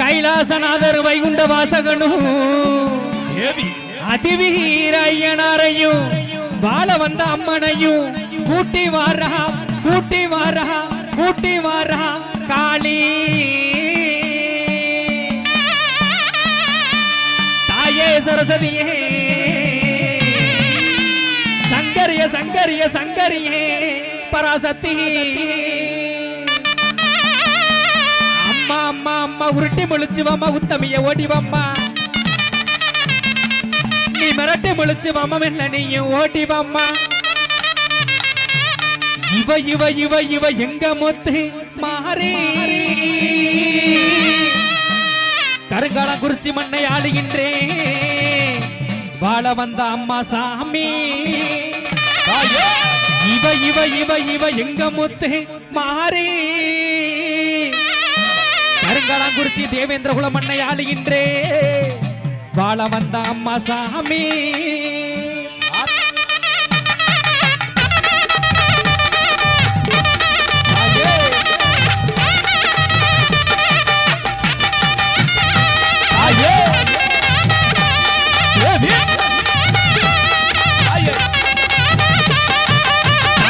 கைலாசநாதர் வைகுண்ட வாசகனும் தேவி அதிவீர ஐயனாரையும் வாழ வந்த அம்மனையும் கூட்டி வாரா கூட்டி வாரா கூட்டி வாரா காளி. தாயே சரஸ்வதியே சங்கரிய சங்கரிய சங்கரியே பராசக்தி. அம்மா அம்மா உருட்டி முழிச்சு வாமா உத்தமிய ஓடி வாம்மா. நீ மிரட்டி முழிச்சு வாமா வெண்ண நீயும் ஓடி வாம்மா. இவ இவ இவ இவ எங்க மொத்து மாறி. கருங்காலம் குறிச்சி மண்ணை ஆளுகின்றேன் வாழ வந்த அம்மா சாமி. இவ இவ இவ இவ எங்க மொத்து மாறி. கருங்காலாங்குறிச்சி தேவேந்திர குல மண்ணை ஆளுகின்றே வாழ வந்த அம்மா சாமி.